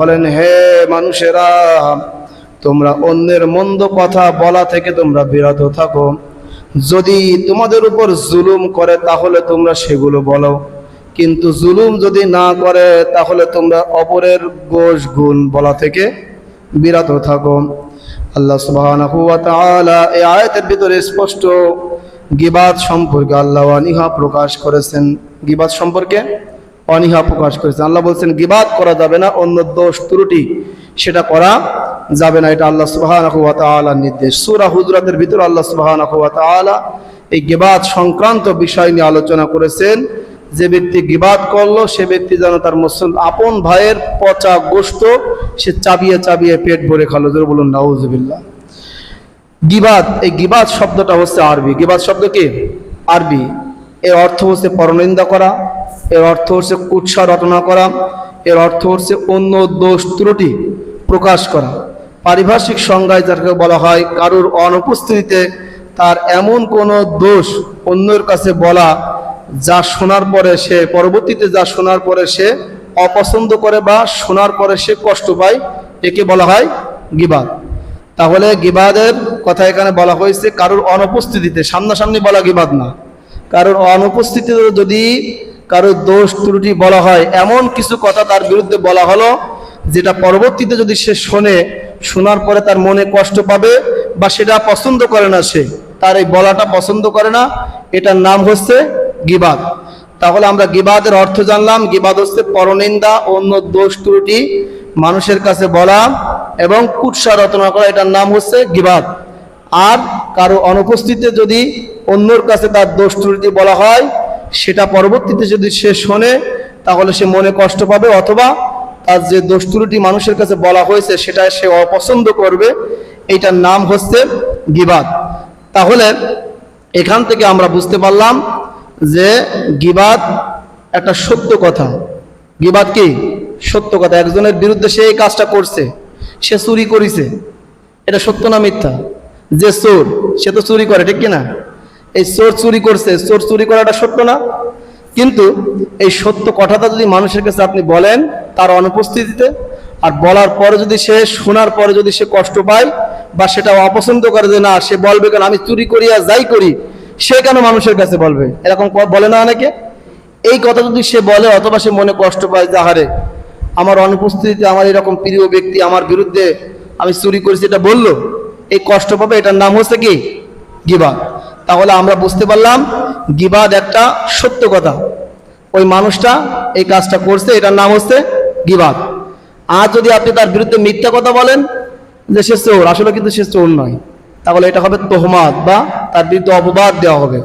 বলেন, হে মানুষেরা, তোমরা অন্যের মন্দ কথা বলা থেকে তোমরা বিরত থাকো। যদি তোমাদের উপর জুলুম করে, তাহলে তোমরা সেগুলো বলো। কিন্তু জুলুম যদি না করে, তাহলে তোমরা অপরের গোষ গুণ বলা থেকে বিরত থাকো। আল্লাহ তাআলা এই আয়তের ভিতরে স্পষ্ট গিবাদ সম্পর্কে আল্লাহ নিহা প্রকাশ করেছেন। গিবাদ সম্পর্কে অনীহা প্রকাশ করেছেন আল্লাহ বলছেন, গিবাদ করা যাবে না, অন্য দোষ ত্রুটি সেটা করা যাবে না। এটা আল্লাহ সুবহানাহু ওয়া তাআলার নির্দেশ। সূরা হুজরাতের ভিতরে আল্লাহ সুবহানাহু ওয়া তাআলা এই গিবাদ সংক্রান্ত বিষয় নিয়ে আলোচনা করেছেন। যে ব্যক্তি গিবাদ করল, সে ব্যক্তি যেন তার মুসল আপন ভাইয়ের পচা গোস্ত সে চাবিয়ে চাবিয়ে পেট ভরে খালো। জোরে বলুন নাউজুবিল্লাহ গিবাদ, এই গিবাদ শব্দটা হচ্ছে আরবি। গিবাদ শব্দ কি? আরবি। এর অর্থ হচ্ছে পরনিন্দা করা এর অর্থ হচ্ছে কুৎসা রটনা করা, এর অর্থ হচ্ছে অন্য দোষ ত্রুটি প্রকাশ করা। পারিভাষিক সংজ্ঞায় যাকে বলা হয়, কারোর অনুপস্থিতিতে তার এমন কোনো দোষ অন্যের কাছে বলা, যা শোনার পরে সে, পরবর্তীতে যা শোনার পরে সে অপছন্দ করে বা শোনার পরে সে কষ্ট পায়, একে বলা হয় গিবাদ। তাহলে গিবাদের কথা এখানে বলা হয়েছে, কারোর অনুপস্থিতিতে, সামনাসামনি বলা গিবাদ না। কারোর অনুপস্থিতিতে যদি কারোর দোষ ত্রুটি বলা হয়, এমন কিছু কথা তার বিরুদ্ধে বলা হলো, যেটা পরবর্তীতে যদি সে শোনে, শোনার পরে তার মনে কষ্ট পাবে বা সেটা পছন্দ করে না সে, তার এই বলাটা পছন্দ করে না, এটার নাম হচ্ছে গিবাদ। তাহলে আমরা গিবাদের অর্থ জানলাম, গিবাদ হচ্ছে পরনিন্দা, অন্য দোষ ত্রুটি, মানুষের কাছে বলা এবং কুৎসা রচনা করা, এটার নাম হচ্ছে গিবাদ। আর কারও অনুপস্থিতিতে যদি অন্যর কাছে তার দোষ ত্রুটি বলা হয় সেটা পরবর্তীতে যদি সে শোনে, তাহলে সে মনে কষ্ট পাবে, অথবা তার যে দোষ ত্রুটি মানুষের কাছে বলা হয়েছে, সেটা সে অপছন্দ করবে। এটার নাম হচ্ছে গিবাদ। তাহলে এখান থেকে আমরা বুঝতে পারলাম যে গিবাদ একটা সত্য কথা। গিবাদ কি? সত্য কথা। একজনের বিরুদ্ধে সে এই কাজটা করছে, সে চুরি করেছে। এটা সত্য না মিথ্যা? যে চোর, সে তো চুরি করে, ঠিক কিনা? এই চোর চুরি করছে চোর চুরি করাটা সত্য না? কিন্তু এই সত্য কথাটা যদি মানুষের কাছে আপনি বলেন তার অনুপস্থিতিতে, আর বলার পরে যদি সে, শোনার পরে যদি সে কষ্ট পায় বা সেটা অপছন্দ করে যে না, সে বলবে কেন, আমি চুরি করি আর যাই করি, সে কেন মানুষের কাছে বলবে? এরকম বলে না অনেকে? এই কথা যদি সে বলে অথবা সে মনে কষ্ট পায় যে, আহারে, আমার অনুপস্থিতিতে আমার এরকম প্রিয় ব্যক্তি, আমার বিরুদ্ধে আমি চুরি করেছি, এটা বলল, এই কষ্ট পাবে, এটার নাম হচ্ছে কি? গিবাদ তাহলে আমরা বুঝতে পারলাম গিবাদ একটা সত্য কথা। ওই মানুষটা এই কাজটা করছে, এটার নাম হচ্ছে গিবাদ। আর যদি আপনি তার বিরুদ্ধে মিথ্যা কথা বলেন যে সে চোর, আসলে কিন্তু সে চোর নয়। তাহলে এটা হবে তোহমাদ বা তার বিরুদ্ধে অপবাদ দেওয়া হবে।